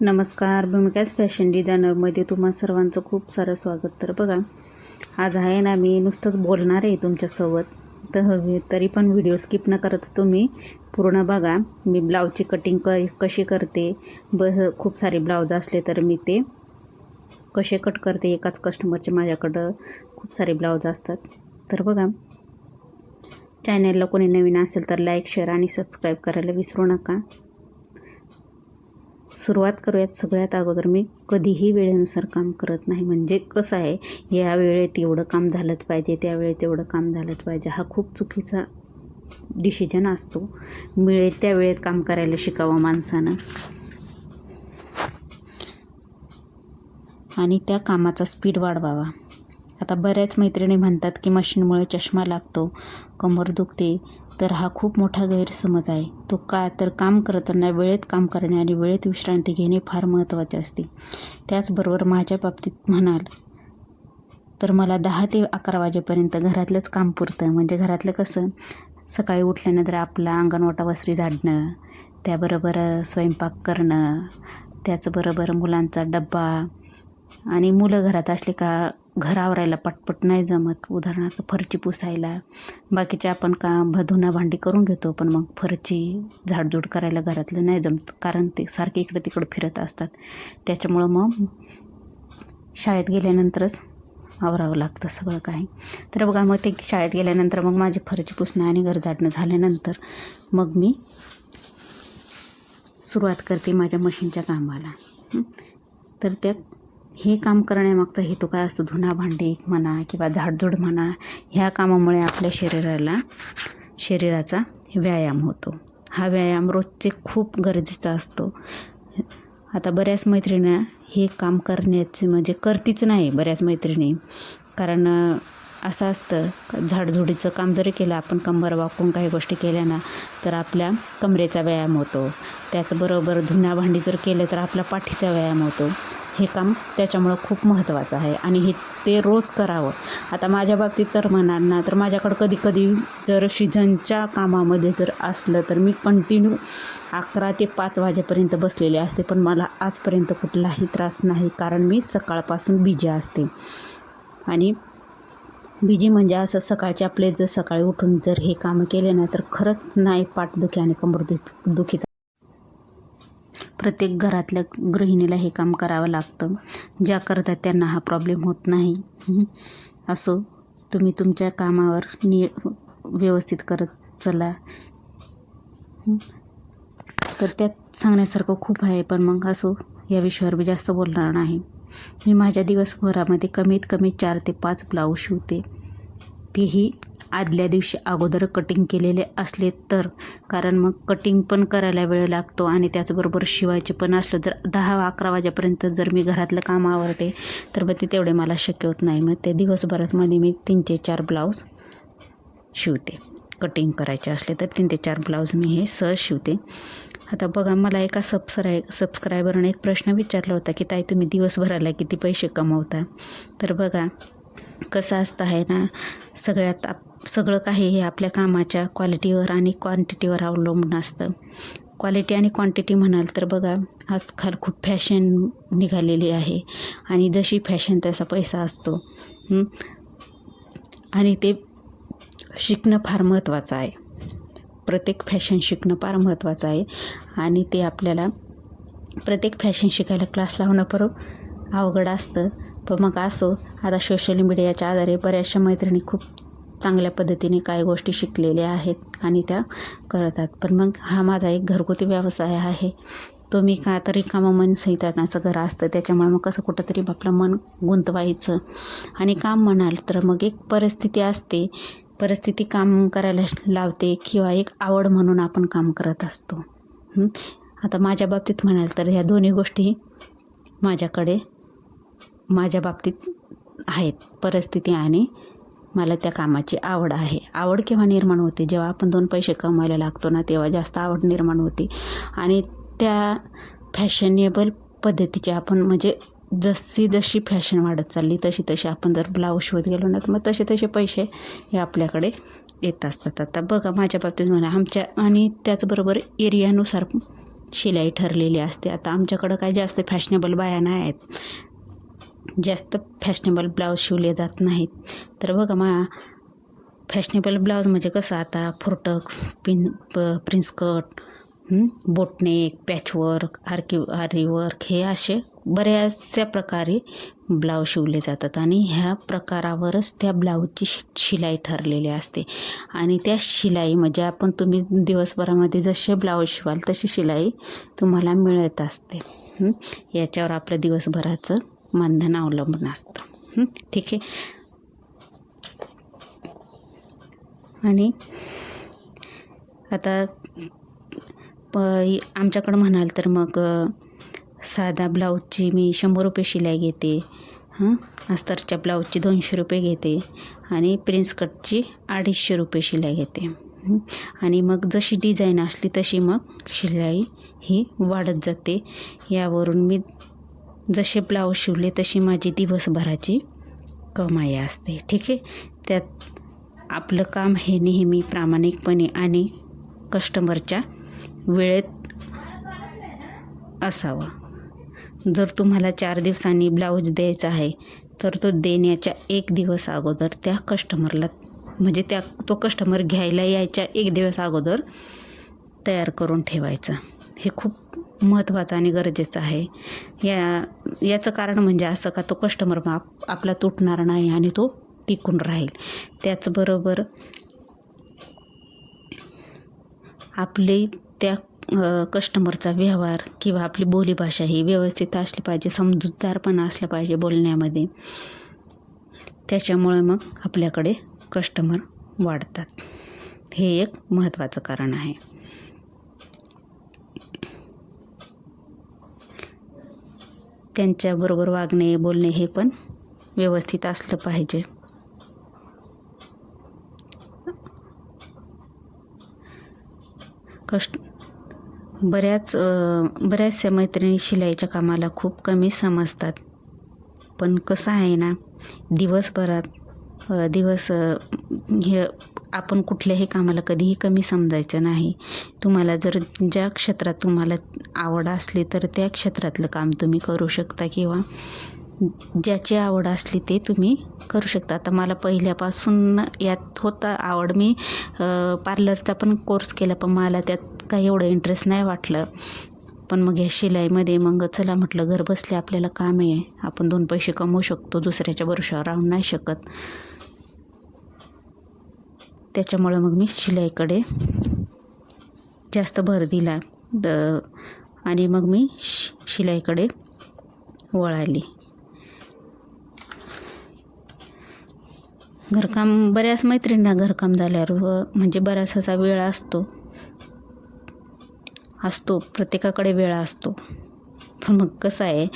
नमस्कार भूमिकाच फॅशन डिझायनरमध्ये तुम्हा सर्वांचं खूप सारं स्वागत. तर बघा आज आहे ना मी नुसतंच बोलणार आहे तुमच्यासोबत. तर हवे तरी पण व्हिडिओ स्किप न करता तुम्ही पूर्ण बघा. मी ब्लाऊजची कटिंग क कशी करते ब खूप सारे ब्लाऊज असले तर मी ते कसे कट करते एकाच कस्टमरचे माझ्याकडं खूप सारे ब्लाऊज असतात. तर बघा चॅनलला कोणी नवीन असेल तर लाईक शेअर आणि सबस्क्राईब करायला विसरू नका. सुरुवात करूयात. सगळ्यात अगोदर मी कधीही वेळेनुसार काम करत नाही. म्हणजे कसं आहे या वेळेत एवढं काम झालंच पाहिजे त्यावेळेत एवढं काम झालंच पाहिजे हा खूप चुकीचा डिसिजन असतो. मिळेल त्या वेळेत काम करायला शिकावं माणसानं. आणि त्या कामाचा स्पीड वाढवावा. आता बऱ्याच मैत्रिणी म्हणतात की मशीनमुळे चष्मा लागतो कंबर दुखते तर हा खूप मोठा गैरसमज आहे. तो का तर काम करताना वेळेत काम करणे आणि वेळेत विश्रांती घेणे फार महत्त्वाचे असते. त्याचबरोबर माझ्या बाबतीत म्हणाल तर मला दहा ते अकरा वाजेपर्यंत घरातलंच काम पुरतं. म्हणजे घरातलं कसं सकाळी उठल्यानंतर आपला अंगणवाटा वसरी झाडणं त्याबरोबर स्वयंपाक करणं त्याचबरोबर मुलांचा डब्बा आणि मुलं घरात असले का घर आवरायला पटपट नाही जमत. उदाहरणार्थ फरची पुसायला. बाकीचे आपण का धुना भांडी करून घेतो पण मग फरची झाडझूड करायला घरातलं नाही जमत. कारण ते सारखे इकडं तिकडं फिरत असतात. त्याच्यामुळं मग शाळेत गेल्यानंतरच आवरावं लागतं सगळं काही. तर बघा मग ते शाळेत गेल्यानंतर मग माझी फरची पुसणं आणि घर झाडणं झाल्यानंतर मग मी सुरुवात करते माझ्या मशीनच्या कामाला. तर त्या हे काम करण्यामागचा हेतू काय असतो? धुना भांडी म्हणा किंवा झाडझूड म्हणा ह्या कामामुळे आपल्या शरीराला शरीराचा व्यायाम होतो. हा व्यायाम रोजचे खूप गरजेचा असतो. आता बऱ्याच मैत्रिणी हे काम करण्याचे म्हणजे करतीच नाही बऱ्याच मैत्रिणी. कारण असं असतं. झाडझुडीचं काम जरी केलं आपण कंबर वाकून काही गोष्टी केल्या ना तर आपल्या कमरेचा व्यायाम होतो. त्याचबरोबर धुण्या भांडी जर केलं तर आपल्या पाठीचा व्यायाम होतो. हे काम त्याच्यामुळं खूप महत्त्वाचं आहे. आणि हे ते रोज करावं. आता माझ्या बाबतीत तर म्हणाल ना तर माझ्याकडं कधी कधी जर सीझनच्या कामामध्ये जर असलं तर मी कंटिन्यू अकरा ते पाच वाजेपर्यंत बसलेले असते. पण मला आजपर्यंत कुठलाही त्रास नाही कारण मी सकाळपासून बिजी असते. आणि बिजी म्हणजे असं सकाळचे आपले जर सकाळी उठून जर हे कामं केले ना तर खरंच नाही पाठदुखी आणि कंबरदुखी दुखीचा प्रत्येक घरातल्या गृहिणीला हे काम करावं लागतं. ज्या करतात त्यांना हा प्रॉब्लेम होत नाही. असो तुम्ही तुमच्या कामावर नि व्यवस्थित करत चला. तर त्यात सांगण्यासारखं खूप आहे पण मग असो या विषयावर मी जास्त बोलणार नाही. मी माझ्या दिवसभरामध्ये कमीत कमी चार ते पाच ब्लाऊज शिवते. तेही आदल्या दिवशी अगोदर कटिंग केलेले असले तर. कारण मग कटिंग पण करायला वेळ लागतो आणि त्याचबरोबर शिवायचे पण असलं जर दहा अकरा वाजेपर्यंत जर मी घरातलं काम आवरते तर मग ते तेवढे मला शक्य होत नाही. मग ते दिवसभरामध्ये मी तीन ते चार ब्लाऊज शिवते. कटिंग करायचे असले तर तीन ते चार ब्लाऊज मी हे सहज शिवते. आता बघा मला एका सबस्क्राय सबस्क्रायबरने एक प्रश्न विचारला होता की ताई तुम्ही दिवसभराला किती पैसे कमवता? तर बघा कसं असतं आहे ना सगळ्यात आप सगळं काही हे आपल्या कामाच्या क्वालिटीवर आणि क्वांटिटीवर अवलंबून असतं. क्वालिटी आणि क्वांटिटी म्हणाल तर बघा आजकाल खूप फॅशन निघालेली आहे. आणि जशी फॅशन तसा पैसा असतो. आणि ते शिकणं फार महत्त्वाचं आहे. प्रत्येक फॅशन शिकणं फार महत्त्वाचं आहे. आणि ते आपल्याला प्रत्येक फॅशन शिकायला क्लास लावणं पर अवघड असतं. पण मग असो आता सोशल मीडियाच्या आधारे बऱ्याचशा मैत्रिणी खूप चांगल्या पद्धतीने काही गोष्टी शिकलेल्या आहेत आणि त्या करतात. पण मग हा माझा एक घरगुती व्यवसाय आहे. तो मी का तरी कामं मन सैतानाचं घर असतं त्याच्यामुळे मग कसं कुठंतरी आपलं मन गुंतवायचं. आणि काम म्हणाल तर मग एक परिस्थिती असते परिस्थिती काम करायला लावते किंवा एक आवड म्हणून आपण काम करत असतो. आता माझ्या बाबतीत म्हणाल तर ह्या दोन्ही गोष्टी माझ्याकडे माझ्या बाबतीत आहेत. परिस्थिती आणि मला त्या कामाची आवड आहे. आवड केव्हा निर्माण होते? जेव्हा आपण दोन पैसे कमवायला लागतो ना तेव्हा जास्त आवड निर्माण होते. आणि त्या फॅशनेबल पद्धतीचे आपण म्हणजे जशी जशी फॅशन वाढत चालली तशी तशी आपण जर ब्लाऊज शिवत गेलो ना तर मग तसे तसे पैसे हे आपल्याकडे येत असतात. आता बघा माझ्या बाबतीत म्हणा आमच्या आणि त्याचबरोबर एरियानुसार शिलाई ठरलेली असते. आता आमच्याकडं काय जास्त फॅशनेबल बाया नाही आहेत. जास्त फॅशनेबल ब्लाऊज शिवले जात नाहीत. तर बघा मा फॅशनेबल ब्लाऊज म्हणजे कसं? आता फोर्टक्स पिन प प्रिन्स कट बोटनेक पॅचवर्क आर्कि आरीवर्क हे असे बऱ्याचशा प्रकारे ब्लाऊज शिवले जातात आणि ह्या प्रकारावरच त्या ब्लाऊजची शि शिलाई ठरलेली असते. आणि त्या शिलाई म्हणजे आपण तुम्ही दिवसभरामध्ये जसे ब्लाऊज शिवाल तशी शिलाई तुम्हाला मिळत असते. याच्यावर आपलं दिवसभराचं मानधन अवलंबून असतं. ठीक आहे? आणि आता प आमच्याकडं म्हणाल तर मग साधा ब्लाऊजची मी शंभर रुपये शिलाई घेते. हां? अस्तरच्या ब्लाऊजची दोनशे रुपये घेते. आणि प्रिन्स कटची अडीचशे रुपये शिलाई घेते. आणि मग जशी डिझाईन असली तशी मग शिलाई ही वाढत जाते. यावरून मी जसे ब्लाऊज शिवले तशी माझी दिवसभराची कमाई असते. ठीक आहे? त्यात आपलं काम हे नेहमी प्रामाणिकपणे आणि कस्टमरच्या वेळेत असावा. जर तुम्हाला चार दिवसांनी ब्लाऊज द्यायचा आहे तर तो देण्याच्या एक दिवस अगोदर त्या कस्टमरला म्हणजे त्या तो कस्टमर घ्यायला यायच्या एक दिवस अगोदर तयार करून ठेवायचा. हे खूप महत्त्वाचं आणि गरजेचं आहे. या याचं कारण म्हणजे असं का तो कस्टमर आप आपला तुटणार नाही आणि तो टिकून राहील. त्याचबरोबर आपली त्या कस्टमरचा व्यवहार किंवा आपली बोलीभाषा ही व्यवस्थित असली पाहिजे समजूतदारपणा असला पाहिजे बोलण्यामध्ये. त्याच्यामुळे मग आपल्याकडे कस्टमर वाढतात. हे एक महत्त्वाचं कारण आहे. त्यांच्याबरोबर वागणे बोलणे हे पण व्यवस्थित असलं पाहिजे. कष्ट बऱ्याच बऱ्याचशा मैत्रिणी शिलाईच्या कामाला खूप कमी समजतात. पण कसं आहे ना दिवसभरात दिवस हे आपण कुठल्याही कामाला कधीही कमी समजायचं नाही. तुम्हाला जर ज्या क्षेत्रात तुम्हाला आवड असली तर त्या क्षेत्रातलं काम तुम्ही करू शकता किंवा ज्याची आवड असली ते तुम्ही करू शकता. आता मला पहिल्यापासून यात होता आवड. मी पार्लरचा पण कोर्स केला पण मला त्यात काही एवढं इंटरेस्ट नाही वाटलं. पण मग ह्या शिलाईमध्ये मग चला म्हटलं घर बसले आपल्याला काम आहे. आपण दोन पैसे कमवू शकतो दुसऱ्याच्या भरोशावर राहून नाही शकत. त्याच्यामुळं मग मी शिलाईकडे जास्त भर दिला. द आणि मग मी शि शिलाईकडे वळाली. घरकाम बऱ्याच मैत्रिणींना घरकाम झाल्यावर व म्हणजे बराच असा वेळ असतो. असतो प्रत्येकाकडे वेळ असतो. पण मग कसं आहे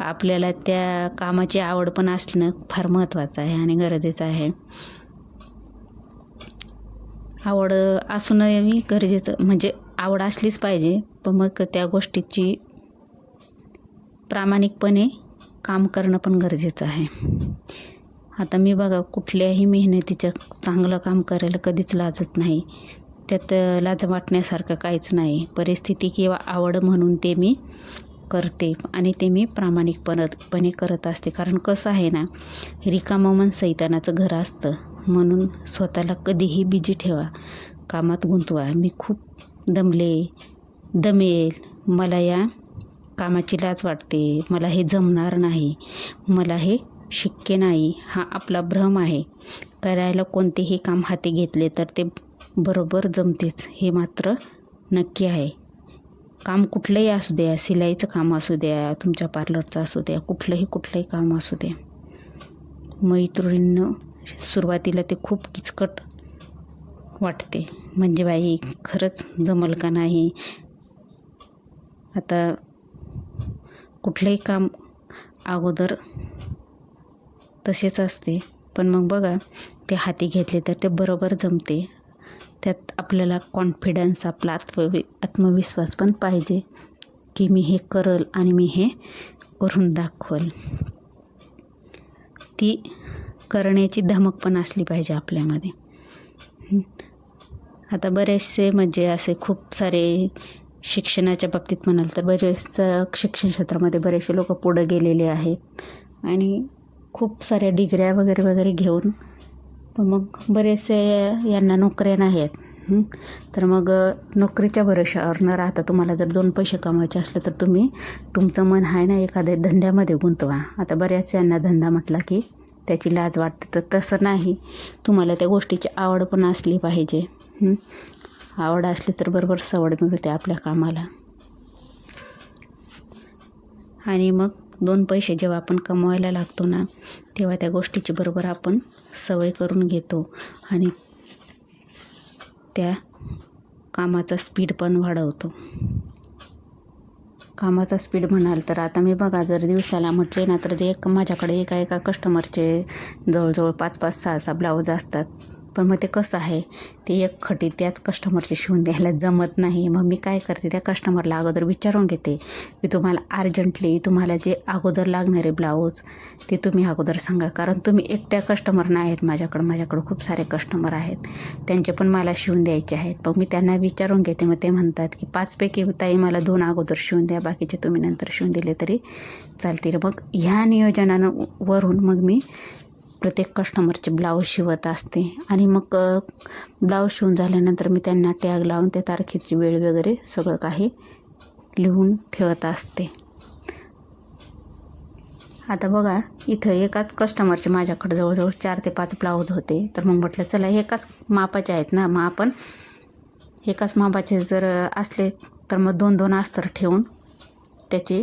आपल्याला त्या कामाची आवड पण असणं फार महत्त्वाचं आहे आणि गरजेचं आहे. आवड असूनही गरजेचं म्हणजे आवड असलीच पाहिजे पण मग त्या गोष्टीची प्रामाणिकपणे काम करणं पण गरजेचं आहे. आता मी बघा कुठल्याही मेहनतीचं चांगलं काम करायला कधीच लाजत नाही. त्यात लाज वाटण्यासारखं काहीच नाही. परिस्थिती किंवा आवड म्हणून ते मी करते आणि ते मी प्रामाणिकपणपणे करत असते. कारण कसं आहे ना रिकामं मन सैतानाचं घर असतं. म्हणून स्वतःला कधीही बिजी ठेवा. कामात गुंतवा. मी खूप दमले दमेल. मला या कामाची लाज वाटते. मला हे जमणार नाही. मला हे शक्य नाही. हा आपला भ्रम आहे. करायला कोणतेही काम हाती घेतले तर ते बरोबर जमतेच हे मात्र नक्की आहे. काम कुठलंही असू द्या शिलाईचं काम असू द्या तुमच्या पार्लरचं असू द्या कुठलंही कुठलंही काम असू द्या. मैत्रिणीनं सुरुवातीला ते खूप किचकट वाटते. म्हणजे बाई खरंच जमल का नाही? आता कुठलंही काम अगोदर तसेच असते. पण मग बघा ते हाती घेतले तर ते बरोबर जमते. त्यात आपल्याला कॉन्फिडन्स आपला आत्मवि आत्मविश्वास पण पाहिजे की मी हे करल आणि मी हे करून दाखवल. ती करण्याची धमक पण असली पाहिजे आपल्यामध्ये. आता बरेचसे म्हणजे असे खूप सारे शिक्षणाच्या बाबतीत म्हणाल तर बरेच शिक्षण क्षेत्रामध्ये बरेचसे लोक पुढं गेलेले आहेत. आणि खूप साऱ्या डिग्र्या वगैरे वगैरे घेऊन. मग बरेचसे यांना नोकऱ्या नाही आहेत तर मग नोकरीच्या भरोशावर न राहता तुम्हाला जर दोन पैसे कमवायचे असले तर तुम्ही तुमचं मन आहे ना एखाद्या धंद्यामध्ये गुंतवा. आता बऱ्याच यांना धंदा म्हटला की त्याची लाज वाटते. तर तसं नाही. तुम्हाला त्या गोष्टीची आवड पण असली पाहिजे. आवड असली तर बरोबर सवड मिळते आपल्या कामाला. आणि मग दोन पैसे जेव्हा आपण कमवायला लागतो ना तेव्हा त्या गोष्टीची बरोबर आपण सवय करून घेतो आणि त्या कामाचा स्पीड पण वाढवतो. कामाचा स्पीड म्हणाल तर आता मी बघा जर दिवसाला म्हटले ना तर जे एक माझ्याकडे एका एका कस्टमरचे जवळजवळ पाच पाच सहा सहा ब्लाऊज असतात. पण मग ते कसं आहे? ते एक खटी त्याच कस्टमरचे शिवून द्यायला जमत नाही. मग मी काय करते त्या कस्टमरला अगोदर विचारून घेते. की तुम्हाला अर्जंटली तुम्हाला जे अगोदर लागणारे ब्लाऊज ते तुम्ही अगोदर सांगा. कारण तुम्ही एकट्या कस्टमर नाही आहेत माझ्याकडं. माझ्याकडं खूप सारे कस्टमर आहेत. त्यांचे पण मला शिवून द्यायचे आहेत. मग मी त्यांना विचारून घेते. मग ते म्हणतात की पाचपैकी ताई मला दोन अगोदर शिवून द्या. बाकीचे तुम्ही नंतर शिवून दिले तरी चालतील. मग ह्या नियोजनानं वरून मग मी प्रत्येक कस्टमरचे ब्लाऊज शिवत असते. आणि मग ब्लाऊज शिवून झाल्यानंतर मी त्यांना टॅग लावून त्या तारखेची वेळ वगैरे सगळं काही लिहून ठेवत असते. आता बघा इथं एकाच कस्टमरचे माझ्याकडे जवळजवळ चार ते पाच ब्लाऊज होते. तर मग म्हटलं चला एकाच मापाचे आहेत ना मग आपण एकाच मापाचे जर असले तर मग दोन दोन अस्तर ठेवून त्याचे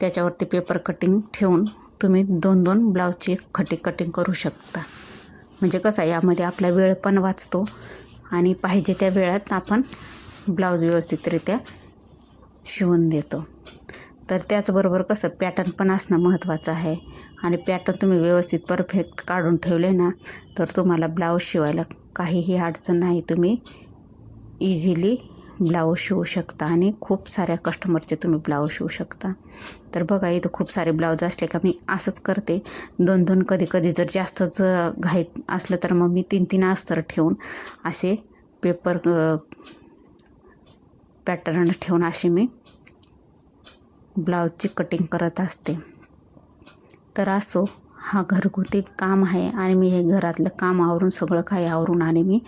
त्याच्यावरती पेपर कटिंग ठेवून तुम्ही दोन दोन ब्लाऊजची खटी कटिंग करू शकता. म्हणजे कसं आहे यामध्ये आपला वेळ पण वाचतो आणि पाहिजे त्या वेळात आपण ब्लाऊज व्यवस्थितरित्या शिवून देतो. तर त्याचबरोबर कसं पॅटर्न पण असणं महत्त्वाचं आहे. आणि पॅटर्न तुम्ही व्यवस्थित परफेक्ट काढून ठेवले ना तर तुम्हाला ब्लाऊज शिवायला काहीही अडचण नाही. तुम्ही इझिली ब्लाऊज शिवू शकता आणि खूप साऱ्या कस्टमरचे तुम्ही ब्लाऊज शिवू शकता. तर बघा इथं खूप सारे ब्लाऊज असले का मी असंच करते. दोन दोन कधी कधी जर जास्तच घाईत असलं तर मग मी तीन तीन अस्तर ठेवून असे पेपर पॅटर्न ठेवून अशी मी ब्लाऊजची कटिंग करत असते. तर असो हा घरगुती काम आहे आणि मी हे घरातलं काम आवरून सगळं काही आवरून आणि मी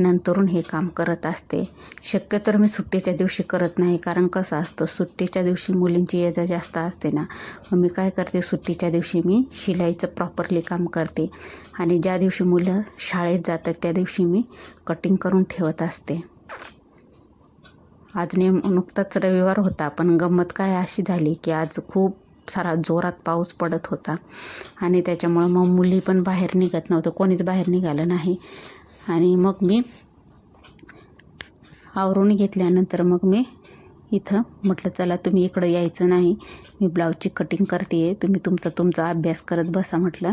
नंतरून हे काम करत असते. शक्यतो मी सुट्टीच्या दिवशी करत नाही कारण कसं असतं सुट्टीच्या दिवशी मुलींची ये जा जास्त असते ना मग मी काय करते सुट्टीच्या दिवशी मी शिलाईचं प्रॉपरली काम करते. आणि ज्या दिवशी मुलं शाळेत जातात त्या दिवशी मी कटिंग करून ठेवत असते. आज नेम नुकताच रविवार होता पण गंमत काय अशी झाली की आज खूप सारा जोरात पाऊस पडत होता. आणि त्याच्यामुळं मग मुली पण बाहेर निघत नव्हतं कोणीच बाहेर निघालं नाही. आणि मग मी आवरून घेतल्यानंतर मग मी इथं म्हटलं चला तुम्ही इकडं यायचं नाही. मी ब्लाऊजची कटिंग करते आहे तुम्ही तुमचा तुमचा अभ्यास करत बसा म्हटलं.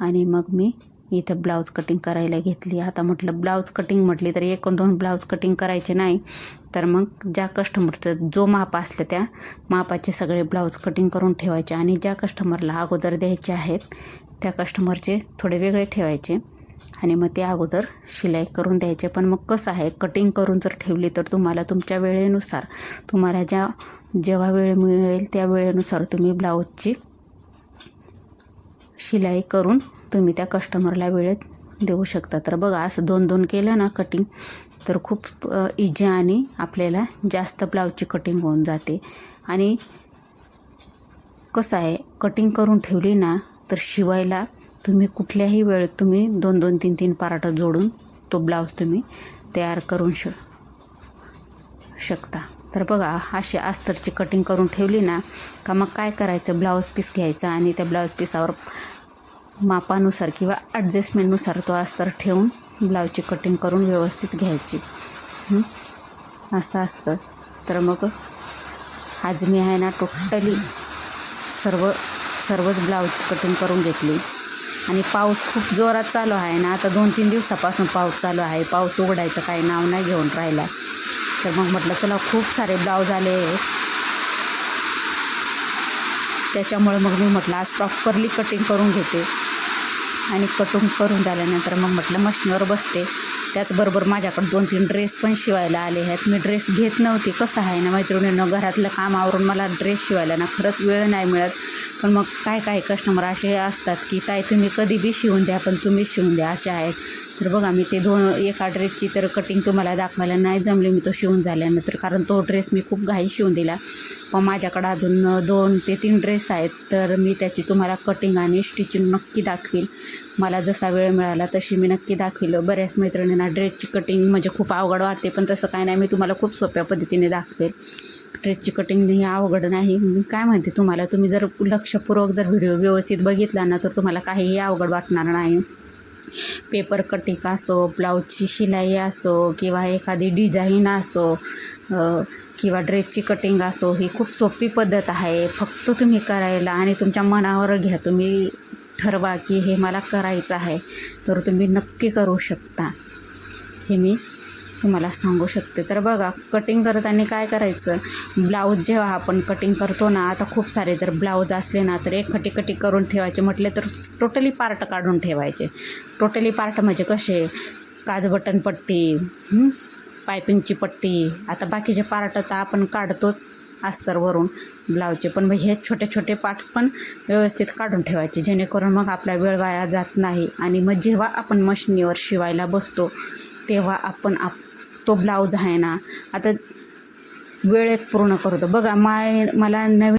आणि मग मी इथं ब्लाऊज कटिंग करायला घेतली. आता म्हटलं ब्लाऊज कटिंग म्हटली तर एक दोन ब्लाऊज कटिंग करायचे नाही. तर मग ज्या कस्टमरचं जो माप असलं त्या मापाचे सगळे ब्लाऊज कटिंग करून ठेवायचे आणि ज्या कस्टमरला अगोदर द्यायचे आहेत त्या कस्टमरचे थोडे वेगळे ठेवायचे. आणि मग ते अगोदर शिलाई करून द्यायचे. पण मग कसं आहे कटिंग करून जर ठेवली तर तुम्हाला तुमच्या वेळेनुसार तुम्हाला ज्या जेव्हा वेळ मिळेल त्या वेळेनुसार तुम्ही ब्लाऊजची शिलाई करून तुम्ही त्या कस्टमरला वेळेत देऊ शकता. तर बघा असं दोन दोन केलं ना कटिंग तर खूप इजी आणि आपल्याला जास्त ब्लाऊजची कटिंग होऊन जाते. आणि कसं आहे कटिंग करून ठेवली ना तर शिवायला तुम्ही कुठल्याही वेळेत तुम्ही दोन दोन तीन तीन पाराटं जोडून तो ब्लाऊज तुम्ही तयार करून श शकता. तर बघा अशी अस्तरची कटिंग करून ठेवली ना का मग काय करायचं? ब्लाऊज पीस घ्यायचा आणि त्या ब्लाऊज पीसावर मापानुसार किंवा ॲडजस्टमेंटनुसार तो अस्तर ठेवून ब्लाऊजची कटिंग करून व्यवस्थित घ्यायची. असं असतं. तर मग आज मी आहे ना टोटली सर्व सर्वच ब्लाऊजची कटिंग करून घेतली. आणि पाऊस खूप जोरात चालू आहे ना आता दोन तीन दिवसापासून पाऊस चालू आहे. पाऊस उघडायचं काही नाव नाही घेऊन राहिला. तर मग म्हटलं चला खूप सारे ब्लाऊज आले. त्याच्यामुळे मग मी म्हटलं आज प्रॉपरली कटिंग करून घेते. आणि कटिंग करून झाल्यानंतर मग म्हटलं मशीनवर बसते. त्याचबरोबर माझ्याकडे दोन तीन ड्रेस पण शिवायला आले आहेत. मी ड्रेस घेत नव्हती. कसं आहे ना मैत्रिणीनं घरातलं काम आवरून मला ड्रेस शिवायला ना खरंच वेळ नाही मिळत. पण मग काय काय कस्टमर असे असतात की ताई तुम्ही कधी बी शिवून द्या पण तुम्ही शिवून द्या असे आहेत. तर बघा मी ते दोन एका ड्रेसची तर कटिंग तुम्हाला दाखवायला नाही जमली मी तो शिवून झाल्यानंतर. कारण तो ड्रेस मी खूप घाई शिवून दिला. पण माझ्याकडं अजून दोन ते तीन ड्रेस आहेत तर मी त्याची तुम्हाला कटिंग आणि स्टिचिंग नक्की दाखवील. मला जसा वेळ मिळाला तशी मी नक्की दाखवील. बऱ्याच मैत्रिणींना ड्रेसची कटिंग म्हणजे खूप अवघड वाटते पण तसं काय नाही मी तुम्हाला खूप सोप्या पद्धतीने दाखवेल. ड्रेसची कटिंग ही अवघड नाही. मी काय म्हणते तुम्हाला तुम्ही जर लक्षपूर्वक जर व्हिडिओ व्यवस्थित बघितला ना तर तुम्हाला काहीही अवघड वाटणार नाही. पेपर कटिंग असो ब्लाऊजची शिलाई असो किंवा एखादी डिझाईन असो किंवा ड्रेसची कटिंग असो ही खूप सोपी पद्धत आहे. फक्त तुम्ही करायला आणि तुमच्या मनावर घ्या. तुम्ही ठरवा की हे मला करायचं आहे. तर तुम्ही नक्की करू शकता. हे मी तुम्हाला सांगू शकते. तर बघा कटिंग करताना काय करायचं? ब्लाऊज जेव्हा आपण कटिंग करतो ना आता खूप सारे जर ब्लाऊज असले ना तर एक खटी कटी करून ठेवायचे म्हटले तर टोटली पार्ट काढून ठेवायचे. टोटली पार्ट म्हणजे कसे? काजबटन पट्टी पायपिंगची पट्टी आता बाकीचे पार्ट तर आपण काढतोच अस्तरवरून ब्लाऊजचे पण मग हे छोटे छोटे पार्ट्स पण व्यवस्थित काढून ठेवायचे जेणेकरून मग आपला वेळ वाया जात नाही. आणि मग जेव्हा आपण मशिनीवर शिवायला बसतो तेव्हा आपण आप तो ब्लाऊज आहे ना आता वेळेत पूर्ण करतो. बघा माय मला नवीन